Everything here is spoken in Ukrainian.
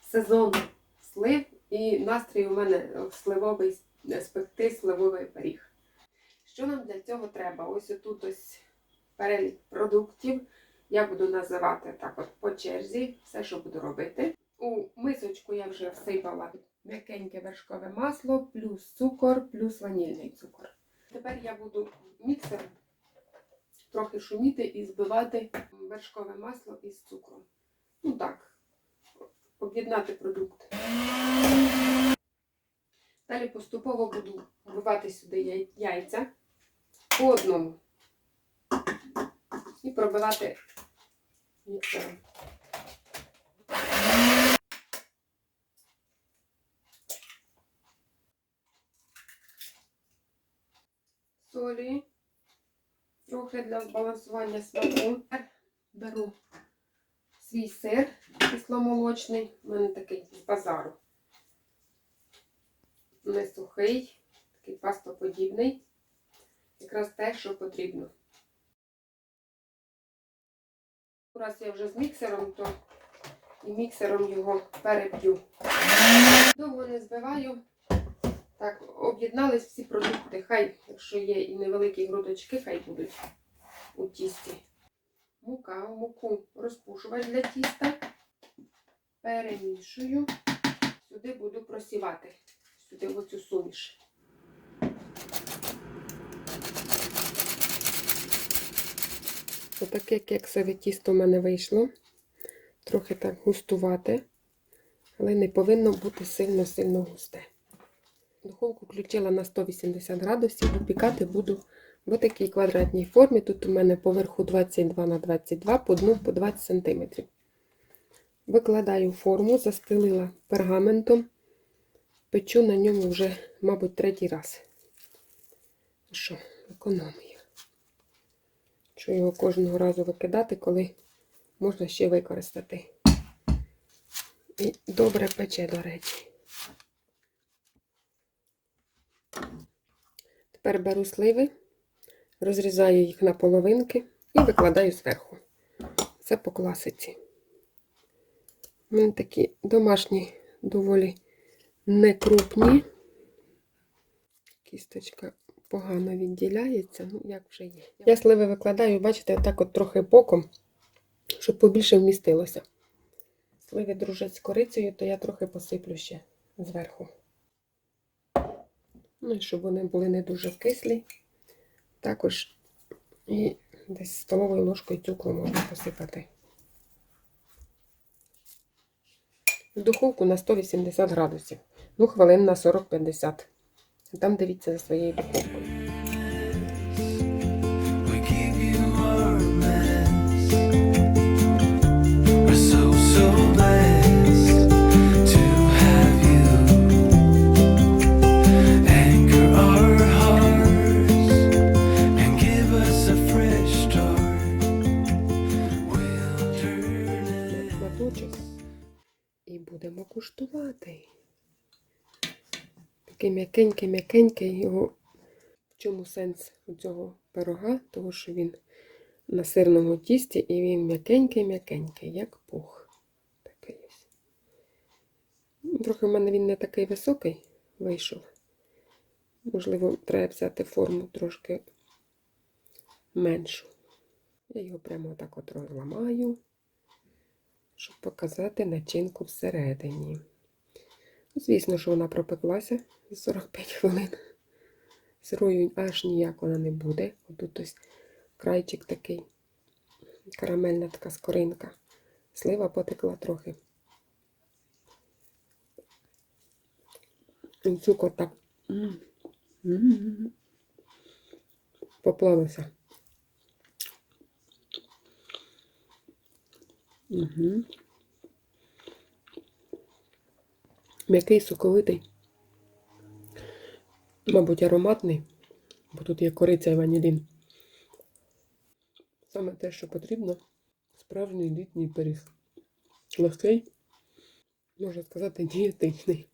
сезон слив і настрій у мене сливовий спекти сливовий пиріг. Що нам для цього треба? Ось тут ось перелік продуктів. Я буду називати так от по черзі все, що буду робити. У мисочку я вже всипала м'якеньке вершкове масло, плюс цукор, плюс ванільний цукор. Тепер я буду міксером трохи шуміти і збивати вершкове масло із цукром. Ну так, об'єднати продукти. Далі поступово буду вбивати сюди яйця по одному. І пробивати міксером. Солі. Трохи для збалансування смаку. Беру свій сир кисломолочний. У мене такий з базару. Не сухий, такий пастоподібний. Якраз те, що потрібно. Раз я вже з міксером, то і міксером його переб'ю. Довго не збиваю. Так, об'єднались всі продукти. Хай, якщо є і невеликі грудочки, хай будуть у тісті. Мука, муку розпушувач для тіста. Перемішую. Сюди буду просівати. Сюди оцю суміш. Отаке кексове тісто в мене вийшло. Трохи так густувати, але не повинно бути сильно-сильно густе. Духовку включила на 180 градусів, випікати буду в такій квадратній формі. Тут у мене поверху 22 на 22, по дну по 20 см. Викладаю форму, застелила пергаментом, печу на ньому вже, мабуть, третій раз. Ну Що, економія. Що його кожного разу викидати, коли можна ще використати. І добре пече, до речі. Тепер беру сливи, розрізаю їх на половинки і викладаю зверху. Це по класиці. У мене такі домашні, доволі некрупні. Кісточка погано відділяється, ну як вже є. Я сливи викладаю, бачите, отак от трохи боком, щоб побільше вмістилося. Сливи дружать з корицею, то я трохи посиплю ще зверху. Ну і щоб вони були не дуже кислі. Також і десь столовою ложкою цукру можна посипати. В духовку на 180 градусів. Ну, хвилин на 40-50. Там дивіться за своєю духовкою. Куштувати. Такий м'якенький, м'якенький його. В чому сенс у цього пирога? Тому що він на сирному тісті і він м'якенький-м'якенький, як пух. Такий ось. Трохи в мене він не такий високий вийшов. Можливо, треба взяти форму трошки меншу. Я його прямо так от розламаю щоб показати начинку всередині. Звісно, що вона пропеклася за 45 хвилин. Сирою аж ніяк вона не буде. Отут ось крайчик такий, карамельна така скоринка. Слива потекла трохи. Цукор так поплавився. Угу. М'який, соковитий. Мабуть, ароматний, бо тут є кориця і ванілін. Саме те, що потрібно, справжній літній пиріг. Легкий, можна сказати, дієтичний.